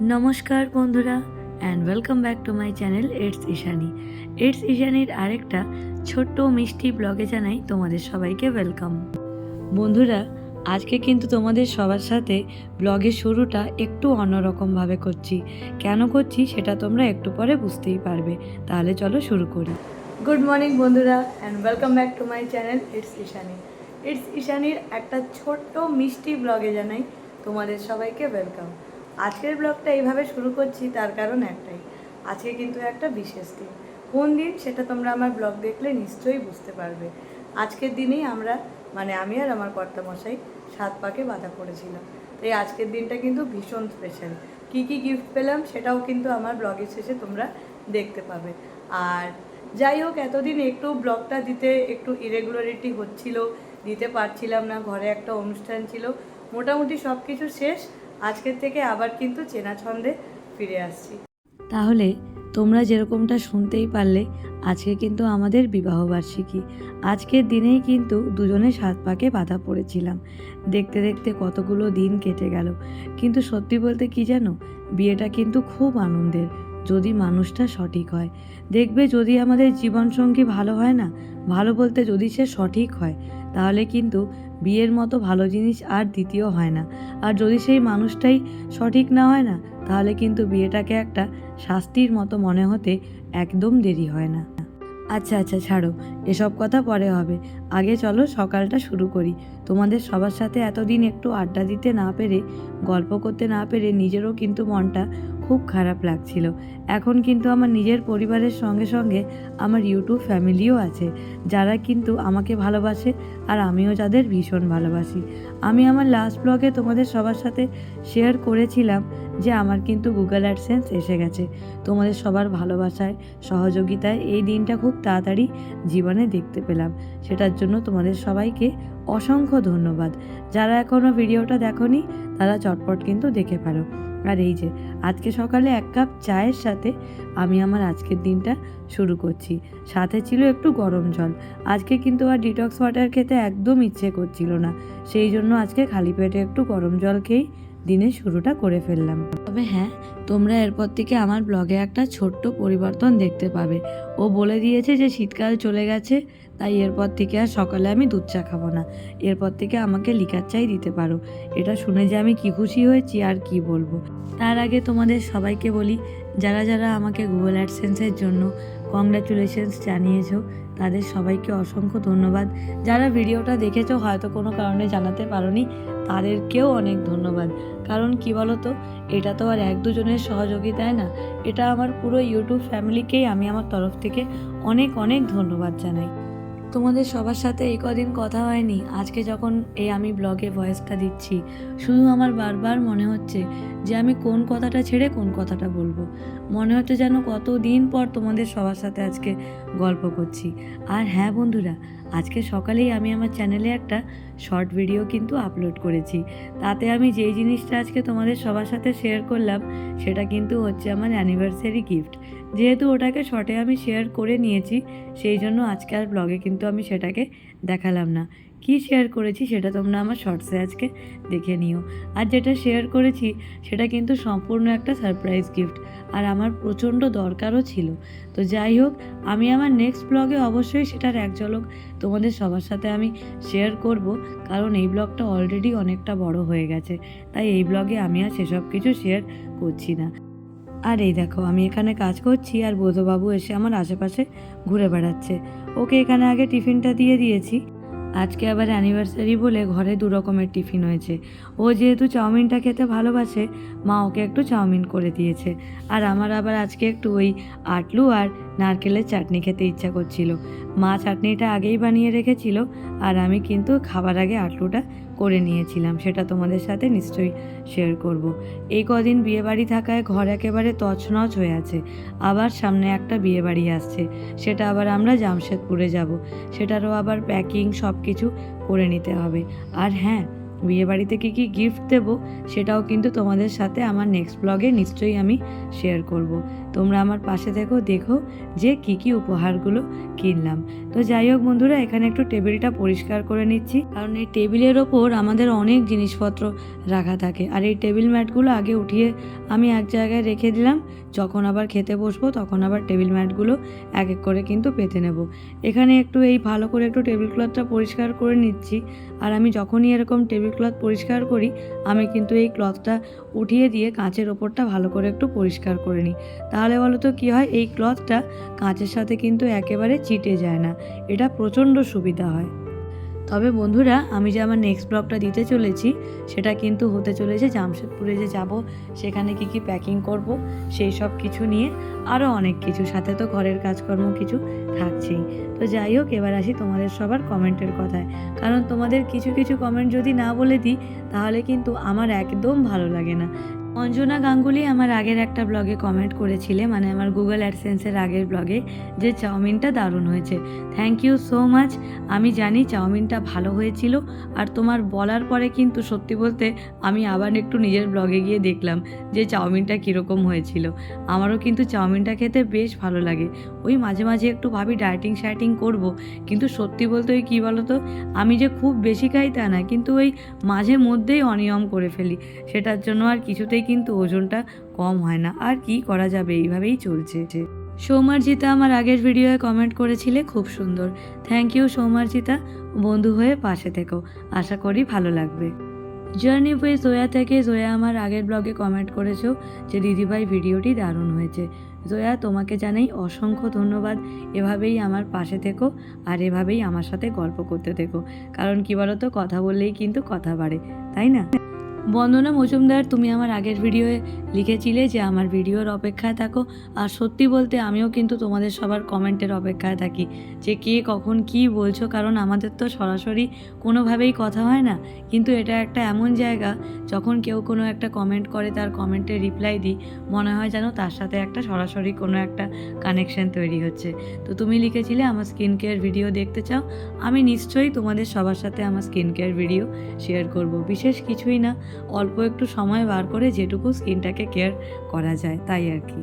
নমস্কার বন্ধুরা and welcome back to my channel it's Ishani it's ইশানির আরেকটা ছোট্ট মিষ্টি ব্লগে জানাই তোমাদের সবাইকে ওয়েলকাম বন্ধুরা, আজকে কিন্তু তোমাদের সবার সাথে ব্লগের শুরুটা একটু অন্যরকমভাবে করছি। কেন করছি সেটা তোমরা একটু পরে বুঝতেই পারবে। তাহলে চলো শুরু করি। গুড মর্নিং বন্ধুরা and welcome back to my channel it's Ishani it's ইশানির একটা ছোট্ট মিষ্টি ব্লগে জানাই তোমাদের সবাইকে ওয়েলকাম আজকের ব্লগটা এইভাবে শুরু করছি, তার কারণ একটাই। আজকে কিন্তু একটা বিশেষ দিন। কোন দিন সেটা তোমরা আমার ব্লগ দেখলে নিশ্চয়ই বুঝতে পারবে। আজকের দিনেই আমরা মানে আমি আর আমার কর্তামশাই সাত পাকে বাধা পড়েছিলাম। তাই আজকের দিনটা কিন্তু ভীষণ স্পেশাল কী কী গিফট পেলাম সেটাও কিন্তু আমার ব্লগের শেষে তোমরা দেখতে পাবে। আর যাই হোক, এতদিন একটু ব্লগটা দিতে একটু ইরেগুলারিটি হচ্ছিল, দিতে পারছিলাম না, ঘরে একটা অনুষ্ঠান ছিল। মোটামুটি সব কিছু শেষ। আজকের থেকে আবার কিন্তু চেনা ছন্দে ফিরে আসছি। তাহলে তোমরা যেরকমটা শুনতেই পারলে, আজকে কিন্তু আমাদের বিবাহবার্ষিকী আজকের দিনেই কিন্তু দুজনে সাত পাকে বাধা পড়েছিলাম। দেখতে দেখতে কতগুলো দিন কেটে গেল। কিন্তু সত্যি বলতে কি জানো, বিয়েটা কিন্তু খুব আনন্দের, যদি মানুষটা সঠিক হয়। দেখবে যদি আমাদের জীবনসঙ্গী ভালো হয় না, ভালো বলতে যদি সে সঠিক হয়, তাহলে কিন্তু বিয়ের মতো ভালো জিনিস আর দ্বিতীয় হয় না। আর যদি সেই মানুষটাই সঠিক না হয় না, তাহলে কিন্তু বিয়েটাকে একটা শাস্তির মতো মনে হতে একদম দেরি হয় না। আচ্ছা আচ্ছা ছাড়ো। এসব কথা পরে হবে। আগে চলো সকালটা শুরু করি। তোমাদের সবার সাথে এতদিন একটু আড্ডা দিতে না পেরে, গল্প করতে না পেরে নিজেরও কিন্তু মনটা খুব খারাপ লাগছিল। এখন কিন্তু আমার নিজের পরিবারের সঙ্গে সঙ্গে আমার ইউটিউব ফ্যামিলিও আছে, যারা কিন্তু আমাকে ভালোবাসে আর আমিও যাদের ভীষণ ভালোবাসি। আমি আমার লাস্ট ব্লগে তোমাদের সবার সাথে শেয়ার করেছিলাম যে আমার কিন্তু গুগল অ্যাডসেন্স এসে গেছে। তোমাদের সবার ভালোবাসায়, সহযোগিতায় এই দিনটা খুব তাড়াতাড়ি জীবনে দেখতে পেলাম। সেটার জন্য তোমাদের সবাইকে অসংখ্য ধন্যবাদ। যারা এখনও ভিডিওটা দেখোনি, তারা চটপট কিন্তু দেখে ফেলো। আর এই যে, আজকে সকালে এক কাপ চায়ের সাথে আমি আমার আজকের দিনটা শুরু করছি। সাথে ছিল একটু গরম জল। আজকে কিন্তু আর ডিটক্স ওয়াটার খেতে একদম ইচ্ছে করছিল না। সেই জন্য আজকে খালি পেটে একটু গরম জল খেয়েই দিনের শুরুটা করে ফেললাম। তবে হ্যাঁ তোমরা এরপর থেকে আমার ব্লগে একটা ছোট্ট পরিবর্তন দেখতে পাবে। ও বলে দিয়েছে যে, শীতকাল চলে গেছে তাই এরপর থেকে আর সকালে আমি দুধ চা খাব না। এরপর থেকে আমাকে লিকার চাই দিতে পারো। এটা শুনে যে আমি কি খুশি হয়েছি আর কি বলব। তার আগে তোমাদের সবাইকে বলি, যারা যারা আমাকে গুগল অ্যাডসেন্সের জন্য কংগ্রাচুলেশনস জানিয়েছো, তাদের সবাইকে অসংখ্য ধন্যবাদ। যারা ভিডিওটা দেখেছ হয়তো কোনো কারণে জানাতে পারোনি, তাদেরকেও অনেক ধন্যবাদ। কারণ কি বলো তো এটা তো আর এক দুজনের সহযোগিতায় না, এটা আমার পুরো ইউটিউব ফ্যামিলিকেই আমি আমার তরফ থেকে অনেক অনেক ধন্যবাদ জানাই। তোমাদের সবার সাথে এই কদিন কথা হয়নি। আজকে যখন এই আমি ব্লগে ভয়েসটা দিচ্ছি, শুধু আমার বারবার মনে হচ্ছে যে আমি কোন কথাটা ছেড়ে কোন কথাটা বলব। মনে হচ্ছে যেন কত দিন পর তোমাদের সবার সাথে আজকে গল্প করছি। আর হ্যাঁ বন্ধুরা, আজকে সকালেই আমি আমার চ্যানেলে একটা শর্ট ভিডিও কিন্তু আপলোড করেছি। তাতে আমি যেই জিনিসটা আজকে তোমাদের সবার সাথে শেয়ার করলাম, সেটা কিন্তু হচ্ছে আমার অ্যানিভার্সারি গিফট যেহেতু ওটাকে শর্টে আমি শেয়ার করে নিয়েছি, সেই জন্য আজকে আর ব্লগে কিন্তু আমি সেটাকে দেখালাম না। কি শেয়ার করেছি সেটা তোমরা আমার শর্টসে আজকে দেখে নিও। আর যেটা শেয়ার করেছি সেটা কিন্তু সম্পূর্ণ একটা সারপ্রাইজ গিফট আর আমার প্রচণ্ড দরকারও ছিল। তো যাই হোক, আমি আমার নেক্সট ব্লগে অবশ্যই সেটার এক ঝলক তোমাদের সবার সাথে আমি শেয়ার করব, কারণ এই ব্লগটা অলরেডি অনেকটা বড় হয়ে গেছে, তাই এই ব্লগে আমি আর সেসব কিছু শেয়ার করছি না। আর এই দেখো, আমি এখানে কাজ করছি আর বোধবাবু এসে আমার আশেপাশে ঘুরে বেড়াচ্ছে। ওকে এখানে আগে টিফিনটা দিয়ে দিয়েছি। আজকে আবার অ্যানিভার্সারি বলে ঘরে দু রকমের টিফিন হয়েছে। ও যেহেতু চাউমিনটা খেতে ভালোবাসে, মা ওকে একটু চাউমিন করে দিয়েছে। আর আমার আবার আজকে একটু ওই আটলু আর নারকেলের চাটনি খেতে ইচ্ছা করছিল। মা চাটনিটা আগেই বানিয়ে রেখেছিল আর আমি কিন্তু খাবার আগে আটলুটা করে নিয়েছিলাম, সেটা তোমাদের সাথে নিশ্চয়ই শেয়ার করব। এই কদিন বিয়েবাড়ি থাকায় ঘর একেবারে তছনছ হয়ে আছে। আবার সামনে একটা বিয়েবাড়ি আসছে, সেটা আবার আমরা জামশেদপুরে যাব। সেটারও আবার প্যাকিং সব কিছু করে নিতে হবে। আর হ্যাঁ বিয়েবাড়িতে কী কী গিফট দেবো সেটাও কিন্তু তোমাদের সাথে আমার নেক্সট ব্লগে নিশ্চয়ই আমি শেয়ার করব। তোমরা আমার পাশে থেকো, দেখো যে কি কি উপহারগুলো কিনলাম। তো যাই হোক বন্ধুরা, এখানে একটু টেবিলটা পরিষ্কার করে নিচ্ছি। কারণ এই টেবিলের ওপর আমাদের অনেক জিনিসপত্র রাখা থাকে। আর এই টেবিল ম্যাটগুলো আগে উঠিয়ে আমি এক জায়গায় রেখে দিলাম। যখন আবার খেতে বসবো, তখন আবার টেবিল ম্যাটগুলো এক এক করে কিন্তু পেতে নেব। এখানে একটু এই ভালো করে একটু টেবিল ক্লথটা পরিষ্কার করে নিচ্ছি। আর আমি যখনই এরকম টেবিল ক্লথ পরিষ্কার করি, আমি কিন্তু এই ক্লথটা উঠিয়ে দিয়ে কাঁচের ওপরটা ভালো করে একটু পরিষ্কার করে নিই। তাহলে বলো তো কী হয়? এই ক্লথটা কাঁচের সাথে কিন্তু একেবারে চিটে যায় না। এটা প্রচণ্ড সুবিধা হয়। তবে বন্ধুরা, আমি যে আমার নেক্সট ব্লগটা দিতে চলেছি, সেটা কিন্তু হতে চলেছে জামশেদপুরে যে যাব, সেখানে কি কি প্যাকিং করব, সেই সব কিছু নিয়ে আরও অনেক কিছু। সাথে তো ঘরের কাজকর্ম কিছু থাকছেই। তো যাই হোক, এবার আসি তোমাদের সবার কমেন্টের কথায়। কারণ তোমাদের কিছু কিছু কমেন্ট যদি না বলে দিই, তাহলে কিন্তু আমার একদম ভালো লাগে না। অঞ্জনা গাঙ্গুলি আমার আগের একটা ব্লগে কমেন্ট করেছিলে মানে আমার গুগল অ্যাডসেন্সের আগের ব্লগে যে চাউমিনটা দারুণ হয়েছে। থ্যাংক ইউ সো মাচ আমি জানি চাউমিনটা ভালো হয়েছিল, আর তোমার বলার পরে কিন্তু সত্যি বলতে আমি আবার একটু নিজের ব্লগে গিয়ে দেখলাম যে চাউমিনটা কীরকম হয়েছিল। আমারও কিন্তু চাউমিনটা খেতে বেশ ভালো লাগে। ওই মাঝে মাঝে একটু ভাবি ডায়েটিং শায়েটিং করব, কিন্তু সত্যি বলতে ওই কী বলো তো আমি যে খুব বেশি খাই তা না, কিন্তু ওই মাঝে মধ্যেই অনিয়ম করে ফেলি। সেটার জন্য আর কিছুতেই কিন্তু ওজনটা কম হয় না। আর কি করা যাবে? এইভাবেই চলছে। সৌমার্জিতা আমার আগের ভিডিওয়ে কমেন্ট করেছিলে, খুব সুন্দর। Thank you Soumarjita. বন্ধু হয়ে পাশে থেকো। আশা করি ভালো লাগবে। জার্নি উইথ জোয়া থেকে জোয়া আমার আগের ব্লগে কমেন্ট করেছ যে, দিদিভাই, ভিডিওটি দারুণ হয়েছে। জোয়া তোমাকে জানাই অসংখ্য ধন্যবাদ। এভাবেই আমার পাশে থেকো আর এভাবেই আমার সাথে গল্প করতে থেকো। কারণ কি বলো তো কথা বললেই কিন্তু কথা বাড়ে। তাই না? বন্দনা মজুমদার, তুমি আমার আগের ভিডিওয়ে লিখেছিলে যে আমার ভিডিওর অপেক্ষায় থাকো। আর সত্যি বলতে আমিও কিন্তু তোমাদের সবার কমেন্টের অপেক্ষায় থাকি যে কে কখন কি বলছো, কারণ আমাদের তো সরাসরি কোনোভাবেই কথা হয় না। কিন্তু এটা একটা এমন জায়গা, যখন কেউ কোনো একটা কমেন্ট করে, তার কমেন্টে রিপ্লাই দিই, মনে হয় যেন তার সাথে একটা সরাসরি কোনো একটা কানেকশন তৈরি হচ্ছে। তো তুমি লিখেছিলে, আমার স্কিন কেয়ার ভিডিও দেখতে চাও, আমি নিশ্চয়ই তোমাদের সবার সাথে আমার স্কিন কেয়ার ভিডিও শেয়ার করব। বিশেষ কিছুই না অল্প একটু সময় বার করে যেটুকু স্কিনটাকে কেয়ার করা যায়, তাই আর কি।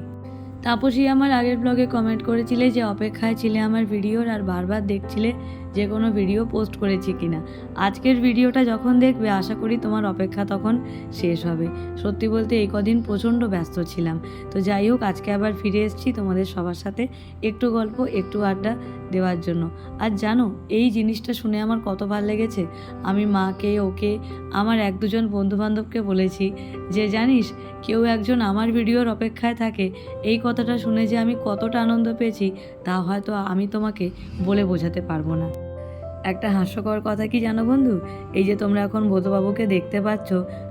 তাপসী আমার আগের ব্লগে কমেন্ট করেছিলে যে, অপেক্ষায় ছিলে আমার ভিডিওর আর বারবার দেখছিলে যে কোনো ভিডিও পোস্ট করেছি কিনা। আজকের ভিডিওটা যখন দেখবে, আশা করি তোমার অপেক্ষা তখন শেষ হবে। সত্যি বলতে এই কদিন প্রচণ্ড ব্যস্ত ছিলাম। তো যাই হোক, আজকে আবার ফিরে এসেছি তোমাদের সবার সাথে একটু গল্প, একটু আড্ডা দেওয়ার জন্য। আর জানো, এই জিনিসটা শুনে আমার কত ভালো লেগেছে। আমি মাকে, ওকে, আমার এক দুজন বন্ধুবান্ধবকে বলেছি যে, জানিস, কেউ একজন আমার ভিডিওর অপেক্ষায় থাকে। এই কথাটা শুনে যে আমি কতটা আনন্দ পেয়েছি, তা হয়তো আমি তোমাকে বলে বোঝাতে পারব না। একটা হাস্যকর কথা কি জানো বন্ধু? এই যে তোমরা এখন বোধবাবুকে দেখতে পাচ্ছ,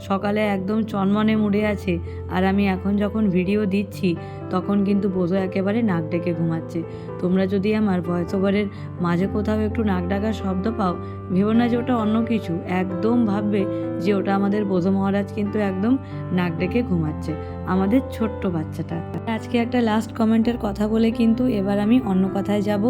সকালে একদম চনমনে মুড়ে আছে। আর আমি এখন যখন ভিডিও দিচ্ছি তখন কিন্তু বোঝো একেবারে নাক ডেকে ঘুমাচ্ছে। তোমরা যদি আমার ভয়েস ওভারের মাঝে কোথাও একটু নাক ডাকার শব্দ পাও, ভেবো না যে ওটা অন্য কিছু। একদম ভাববে যে ওটা আমাদের বোঝো মহারাজ কিন্তু একদম নাক ডেকে ঘুমাচ্ছে, আমাদের ছোট্ট বাচ্চাটা। আজকে একটা লাস্ট কমেন্টের কথা বলে কিন্তু এবার আমি অন্য কথায় যাব।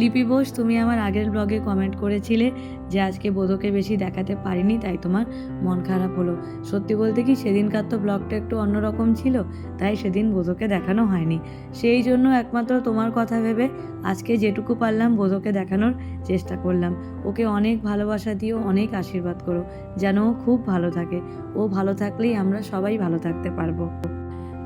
লিপি বোস, তুমি আমার আগের ব্লগে কমেন্ট করেছিলে যে আজকে বোধকে বেশি দেখাতে পারিনি, তাই তোমার মন খারাপ হলো। সত্যি বলতে কি, সেদিনকার তো ব্লগটা একটু অন্যরকম ছিল, তাই সেদিন বোধকে দেখানো হয়নি। সেই জন্য একমাত্র তোমার কথা ভেবে আজকে যেটুকু পারলাম বোধকে দেখানোর চেষ্টা করলাম। ওকে অনেক ভালোবাসা দিও, অনেক আশীর্বাদ করো, যেন ও খুব ভালো থাকে। ও ভালো থাকলেই আমরা সবাই ভালো থাকতে পারব।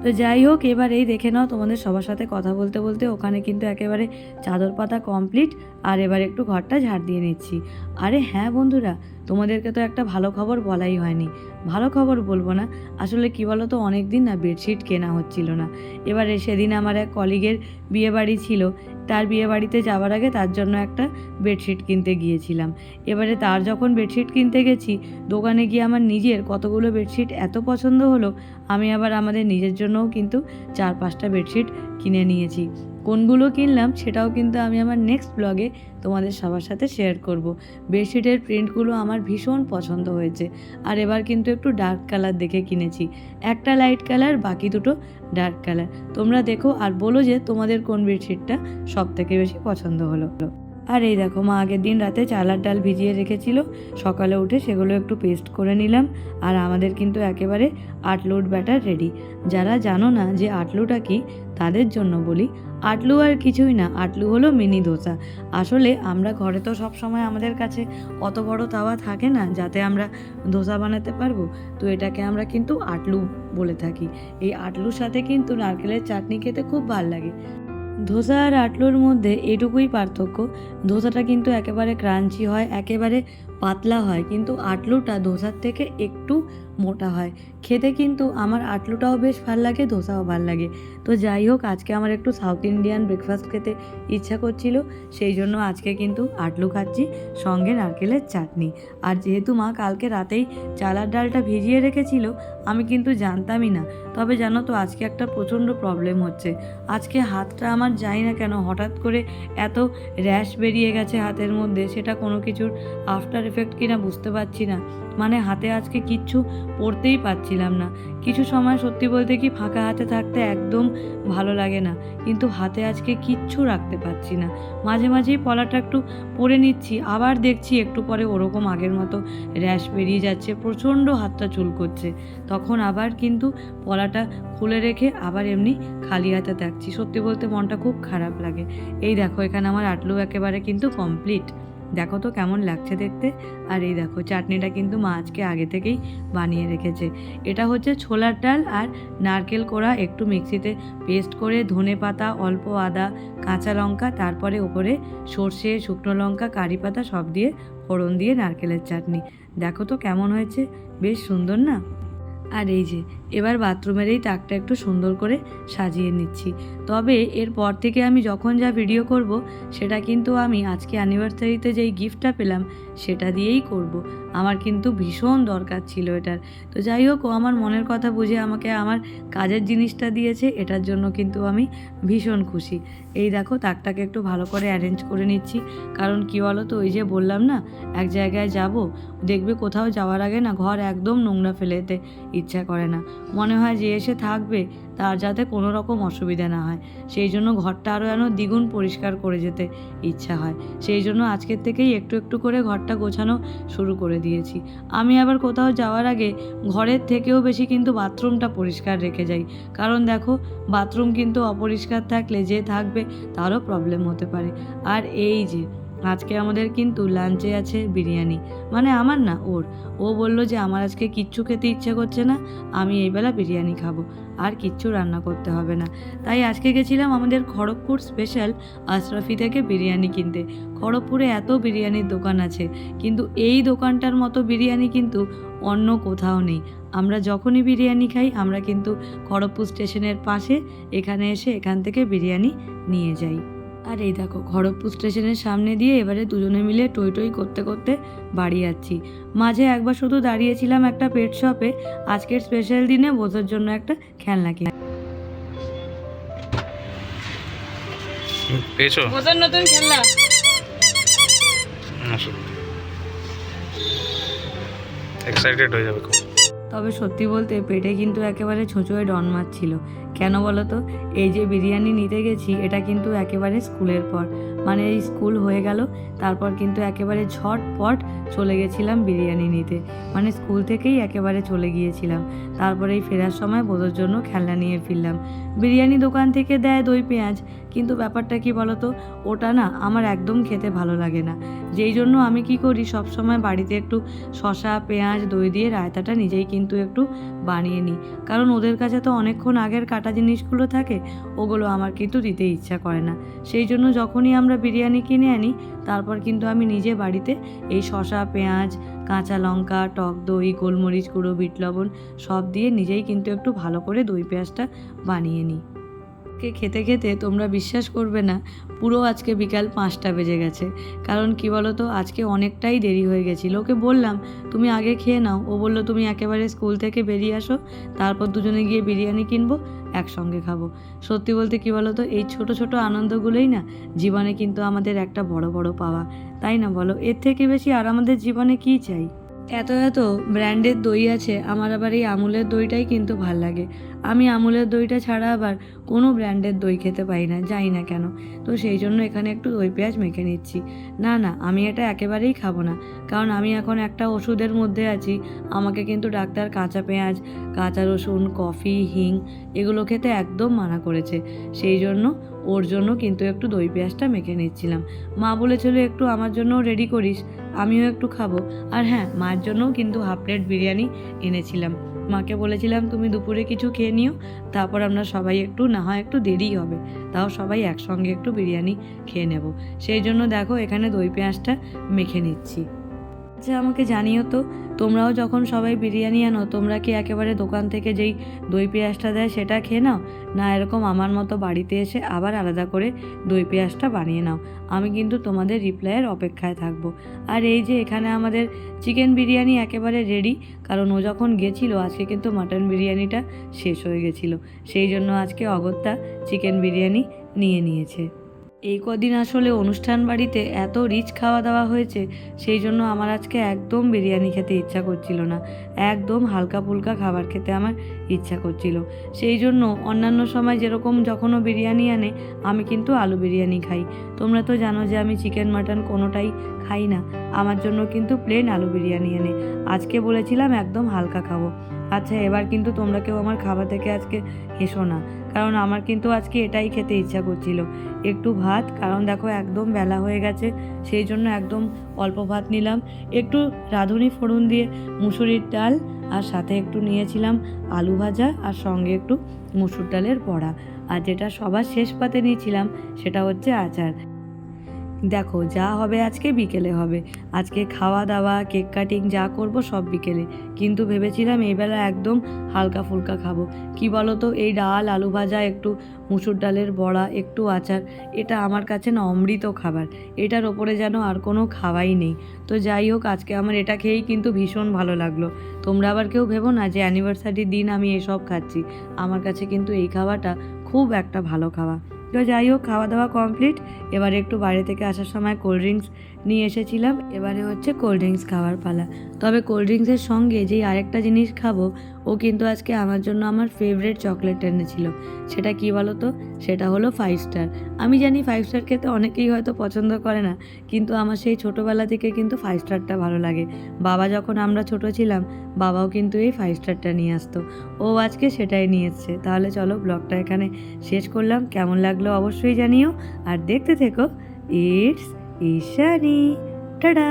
তো যাই হোক, এবার এই দেখে নাও তোমাদের সবার সাথে কথা বলতে বলতে ওখানে কিন্তু একেবারে চাদর পাতা কমপ্লিট আর এবার একটু ঘরটা ঝাড় দিয়ে নিচ্ছি। আরে হ্যাঁ বন্ধুরা তোমাদেরকে তো একটা ভালো খবর বলাই হয়নি। ভালো খবর বলব না। আসলে কি বলো তো অনেক দিন না বেডশিট কেনা হচ্ছিল না। এবারে সেদিন আমার এক কলিগের বিয়ে বাড়ি ছিল। তার বিয়ে বাড়িতে যাওয়ার আগে তার জন্য একটা বেডশিট কিনতে গিয়েছিলাম। এবারে তার যখন বেডশিট কিনতে গেছি, দোকানে গিয়ে আমার নিজের কতগুলো বেডশিট এত পছন্দ হলো, আমি আবার আমাদের নিজের জন্যও কিন্তু চার পাঁচটা বেডশিট কিনে নিয়েছি। কোনগুলো কিনলাম সেটাও কিন্তু আমি আমার নেক্সট ব্লগে তোমাদের সবার সাথে শেয়ার করব। বেডশিটের প্রিন্টগুলো আমার ভীষণ পছন্দ হয়েছে। আর এবার কিন্তু একটু ডার্ক কালার দেখে কিনেছি। একটা লাইট কালার বাকি দুটো ডার্ক কালার তোমরা দেখো আর বলো যে তোমাদের কোন বেডশিটটা সব থেকে বেশি পছন্দ হলো। আর এই দেখো, মা আগের দিন রাতে চালার ডাল ভিজিয়ে রেখেছিল। সকালে উঠে সেগুলো একটু পেস্ট করে নিলাম। আর আমাদের কিন্তু একেবারে আটলুট ব্যাটার রেডি যারা জানো না যে আটলুটা কি, তাদের জন্য বলি আটলু আর কিছুই না, আটলু হলো মিনি ধোসা আসলে আমরা ঘরে তো সব সময় আমাদের কাছে অত বড় তাওয়া থাকে না, যাতে আমরা ধোসা বানাতে পারব। তো এটাকে আমরা কিন্তু আটলু বলে থাকি। এই আটলুর সাথে কিন্তু নারকেলের চাটনি খেতে খুব ভালো লাগে। ধোসা আর আটলুর মধ্যে এটুকুই পার্থক্য। ধোসাটা কিন্তু একেবারে ক্রাঞ্চি হয়, একেবারে পাতলা হয়, কিন্তু আটলুটা ধোসার থেকে একটু মোটা হয়। খেতে কিন্তু আমার আটলুটাও বেশ ভালো লাগে, ধোসাও ভালো লাগে। তো যাই হোক, আজকে আমার একটু সাউথ ইন্ডিয়ান ব্রেকফাস্ট খেতে ইচ্ছা করছিল, সেই জন্য আজকে কিন্তু আটলু খাচ্ছি, সঙ্গে নারকেলের চাটনি। আর যেহেতু মা কালকে রাতেই চালার ডালটা ভিজিয়ে রেখেছিল, আমি কিন্তু জানতামই না। তবে জানো তো, আজকে একটা প্রচণ্ড প্রবলেম হচ্ছে। আজকে হাতটা আমার যাই না কেন? হঠাৎ করে এত র্যাশ বেরিয়ে গেছে হাতের মধ্যে, সেটা কোনো কিছুর আফটার এফেক্ট কিনা বুঝতে পারছি না। মানে হাতে আজকে কিচ্ছু পড়তেই পারছিলাম না। কিছু সময় সত্যি বলতে কি ফাঁকা হাতে থাকতে একদম ভালো লাগে না। কিন্তু হাতে আজকে কিচ্ছু রাখতে পারছি না। মাঝে মাঝেই পলাটা একটু পরে নিচ্ছি, আবার দেখছি একটু পরে ওরকম আগের মতো র্যাশ বেরিয়ে যাচ্ছে, প্রচণ্ড হাতটা চুল করছে। তখন আবার কিন্তু পলাটা খুলে রেখে আবার এমনি খালি হাতে থাকছি। সত্যি বলতে মনটা খুব খারাপ লাগে। এই দেখো, এখানে আমার আটলু একেবারে কিন্তু কমপ্লিট দেখো তো কেমন লাগছে দেখতে। আর এই দেখো, চাটনিটা কিন্তু মা আজকে আগে থেকেই বানিয়ে রেখেছে। এটা হচ্ছে ছোলার ডাল আর নারকেল কোড়া একটু মিক্সিতে পেস্ট করে ধনে পাতা, অল্প আদা, কাঁচা লঙ্কা, তারপরে ওপরে সর্ষে, শুকনো লঙ্কা, কারি পাতা সব দিয়ে ফোড়ন দিয়ে নারকেলের চাটনি। দেখো তো কেমন হয়েছে, বেশ সুন্দর না? আর এই যে, এবার বাথরুমের এই তাকটা একটু সুন্দর করে সাজিয়ে নিচ্ছি। তবে এরপর থেকে আমি যখন যা ভিডিও করব, সেটা কিন্তু আমি আজকে অ্যানিভার্সারিতে যেই গিফটটা পেলাম, সেটা দিয়েই করব। আমার কিন্তু ভীষণ দরকার ছিল এটার। তো যাই হোক, ও আমার মনের কথা বুঝে আমাকে আমার কাজের জিনিসটা দিয়েছে, এটার জন্য কিন্তু আমি ভীষণ খুশি। এই দেখো, তাকটাকে একটু ভালো করে অ্যারেঞ্জ করে নিচ্ছি। কারণ কী বলো তো ওই যে বললাম না, এক জায়গায় যাব, দেখবে কোথাও যাওয়ার আগে না, ঘর একদম নোংরা ফেলেতে ইচ্ছা করে না। মনে হয় যে এসে থাকবে তার যাতে কোনো রকম অসুবিধা না হয়। সেই জন্য ঘরটা আরও যেন দ্বিগুণ পরিষ্কার করে যেতে ইচ্ছা হয়। সেই জন্য আজকের থেকেই একটু একটু করে ঘরটা গোছানো শুরু করে দিয়েছি। আমি আবার কোথাও যাওয়ার আগে ঘরের থেকেও বেশি কিন্তু বাথরুমটা পরিষ্কার রেখে যাই। কারণ দেখো, বাথরুম কিন্তু অপরিষ্কার থাকলে যে থাকবে তারও প্রবলেম হতে পারে। আর এই যে আজকে আমাদের কিন্তু লাঞ্চে আছে বিরিয়ানি। মানে আমার না, ওর। ও বলল যে আমার আজকে কিচ্ছু খেতে ইচ্ছে করছে না, আমি এই বেলা বিরিয়ানি খাব। আর কিচ্ছু রান্না করতে হবে না। তাই আজকে গেছিলাম আমাদের খড়গপুর স্পেশাল আশরাফি থেকে বিরিয়ানি কিনতে। খড়গপুরে এত বিরিয়ানির দোকান আছে, কিন্তু এই দোকানটার মতো বিরিয়ানি কিন্তু অন্য কোথাও নেই। আমরা যখনই বিরিয়ানি খাই, আমরা কিন্তু খড়গপুর স্টেশনের পাশে এখানে এসে এখান থেকে বিরিয়ানি নিয়ে যাই। আর এই দেখো খড়গপুর স্টেশনের সামনে দিয়ে এবারে দুজনে মিলে টই টই করতে করতে বাড়ি যাচ্ছি। মাঝে একবার শুধু দাঁড়িয়েছিলাম একটা পেট শপে আজকের স্পেশাল দিনে বোঝার জন্য একটা খেলনা কিনে। পেয়েছ? বোঝার নতুন খেলনা। এক্সাইটেড হয়ে যাবে খুব। তবে সত্যি বলতে পেটে কিন্তু একেবারে ছোঁচোয় ডন মারছিল। কেন বলো তো? এই যে বিরিয়ানি নিতে গেছি, এটা কিন্তু একেবারে স্কুলের পর। মানে স্কুল হয়ে গেল তারপর কিন্তু একেবারে ঝটপট চলে গেছিলাম বিরিয়ানি নিতে। মানে স্কুল থেকেই একেবারে চলে গিয়েছিলাম। তারপরে এই ফেরার সময় বোধর জন্য খেলনা নিয়ে ফিরলাম। বিরিয়ানি দোকান থেকে দেয় দই পেঁয়াজ। কিন্তু ব্যাপারটা কি বলো তো ওটা না আমার একদম খেতে ভালো লাগে না। যেই জন্য আমি কি করি? সব সময় বাড়িতে একটু শশা পেঁয়াজ, দই দিয়ে রায়তাটা নিজেই কিন্তু একটু বানিয়ে নিই। কারণ ওদের কাছে তো অনেকক্ষণ আগের কাটা জিনিসগুলো থাকে, ওগুলো আমার কিন্তু দিতে ইচ্ছা করে না। সেই জন্য যখনই আমরা বিরিয়ানি কিনে আনি তারপর কিন্তু আমি নিজে বাড়িতে এই শশা পেঁয়াজ, কাঁচা লঙ্কা, টক দই, গোলমরিচ গুঁড়ো, বিট লবণ সব দিয়ে নিজেই কিন্তু একটু ভালো করে দই পেঁয়াজটা বানিয়ে নিই। কে খেতে খেতে তোমরা বিশ্বাস করবে না, পুরো আজকে বিকাল পাঁচটা বেজে গেছে। কারণ কি বলো তো আজকে অনেকটাই দেরি হয়ে গেছিল। ওকে বললাম, তুমি আগে খেয়ে নাও। ও বলল, তুমি একেবারে স্কুল থেকে বেরিয়ে আসো, তারপর দুজনে গিয়ে বিরিয়ানি কিনবো একসঙ্গে খাব। সত্যি বলতে কি বলো তো এই ছোট ছোট আনন্দগুলোই না জীবনে কিন্তু আমাদের একটা বড় বড় পাওয়া। তাই না বলো? এর থেকে বেশি আর আমাদের জীবনে কী চাই? এত এত ব্র্যান্ডের দই আছে, আমার আবার এই আমুলের দইটাই কিন্তু ভালো লাগে। আমি আমুলের দইটা ছাড়া আবার কোনো ব্র্যান্ডের দই খেতে পারি না যাই না কেন। তো সেই জন্য এখানে একটু দই পেঁয়াজ মেখে নিচ্ছি। না না, আমি এটা একেবারেই খাব না, কারণ আমি এখন একটা ওষুধের মধ্যে আছি। আমাকে কিন্তু ডাক্তার কাঁচা পেঁয়াজ, কাঁচা রসুন, কফি, হিং এগুলো খেতে একদম মানা করেছে। সেই জন্য ওর জন্য কিন্তু একটু দই পেঁয়াজটা মেখে নিচ্ছিলাম। মা বলেছিল, একটু আমার জন্যও রেডি করিস, আমিও একটু খাব। আর হ্যাঁ মার জন্যও কিন্তু হাফ প্লেট বিরিয়ানি এনেছিলাম। মাকে বলেছিলাম, তুমি দুপুরে কিছু খেয়ে নিও, তারপর আমরা সবাই একটু, না হয় একটু দেরি হবে। তাও সবাই একসঙ্গে একটু বিরিয়ানি খেয়ে নেব। সেই জন্য দেখো, এখানে দই পেঁয়াজটা মেখে নিচ্ছি। আচ্ছা আমাকে জানিও তো তোমরাও যখন সবাই বিরিয়ানি আনো, তোমরা কি একেবারে দোকান থেকে যেই দই পেঁয়াজটা দেয় সেটা খেয়ে নাও? না, এরকম আমার মতো বাড়িতে এসে আবার আলাদা করে দই পেঁয়াজটা বানিয়ে নাও। আমি কিন্তু তোমাদের রিপ্লাইয়ের অপেক্ষায় থাকব। আর এই যে এখানে আমাদের চিকেন বিরিয়ানি একেবারে রেডি কারণ ও যখন গেছিল, আজকে কিন্তু মাটন বিরিয়ানিটা শেষ হয়ে গেছিল। সেই জন্য আজকে অগত্যা চিকেন বিরিয়ানি নিয়ে নিয়েছে। এই কদিন আসলে অনুষ্ঠান বাড়িতে এত রিচ খাওয়া দাওয়া হয়েছে, সেই জন্য আমার আজকে একদম বিরিয়ানি খেতে ইচ্ছা করছিল না। একদম হালকা ফুলকা খাবার খেতে আমার ইচ্ছা করছিল। সেই জন্য অন্যান্য সময় যেরকম যখনও বিরিয়ানি আনে, আমি কিন্তু আলু বিরিয়ানি খাই। তোমরা তো জানো যে আমি চিকেন মাটন কোনোটাই খাই না। আমার জন্য কিন্তু প্লেন আলু বিরিয়ানি আনে আজকে বলেছিলাম একদম হালকা খাব। আচ্ছা এবার কিন্তু তোমরা কেউ আমার খাবার থেকে আজকে হেসো না। কারণ আমার কিন্তু আজকে এটাই খেতে ইচ্ছা করছিল। একটু ভাত, কারণ দেখো একদম বেলা হয়ে গেছে, সেই জন্য একদম অল্প ভাত নিলাম। একটু রাঁধুনি ফোড়ন দিয়ে মুসুরির ডাল, আর সাথে একটু নিয়েছিলাম আলু ভাজা, আর সঙ্গে একটু মুসুর ডালের বড়া। আর যেটা সবার শেষ পাতে নিয়েছিলাম, সেটা হচ্ছে আচার। দেখো, যা হবে আজকে বিকেলে হবে। আজকে খাওয়া দাওয়া কেক কাটিং, যা করব সব বিকেলে। কিন্তু ভেবেছিলাম এই বেলা একদম হালকা ফুলকা খাব। কি বলো তো এই ডাল, আলু ভাজা, একটু মুসুর ডালের বড়া, একটু আচার, এটা আমার কাছে না অমৃত খাবার। এটার ওপরে যেন আর কোনো খাওয়াই নেই। তো যাই হোক, আজকে আমার এটা খেয়েই কিন্তু ভীষণ ভালো লাগল। তোমরা আবার কেউ ভেবো না যে অ্যানিভার্সারির দিন আমি এসব খাচ্ছি। আমার কাছে কিন্তু এই খাওয়াটা খুব একটা ভালো খাওয়া। তো যাই হোক খাওয়া দাওয়া কমপ্লিট এবারে একটু বাইরে থেকে আসার সময় কোল্ড ড্রিঙ্কস নিয়ে এসেছিলাম। এবারে হচ্ছে কোল্ড ড্রিঙ্কস খাওয়ার পালা। তবে কোল্ড ড্রিঙ্কসের সঙ্গে যেই আরেকটা জিনিস খাব ও কিন্তু আজকে আমার জন্য আমার ফেভারিট চকলেট এনেছিল। সেটা কি বলো তো সেটা হলো ফাইভ স্টার আমি জানি ফাইভ স্টার খেতে অনেকেই হয়তো পছন্দ করে না, কিন্তু আমার সেই ছোটোবেলা থেকে কিন্তু ফাইভ স্টারটা ভালো লাগে। বাবা যখন আমরা ছোট ছিলাম, বাবাও কিন্তু এই ফাইভ স্টারটা নিয়ে আসতো। ও আজকে সেটাই নিয়ে এসছে। তাহলে চলো ব্লগটা এখানে শেষ করলাম। কেমন লাগল অবশ্যই জানিও। আর দেখতে থেকো ইটস ঈশানি। টাটা!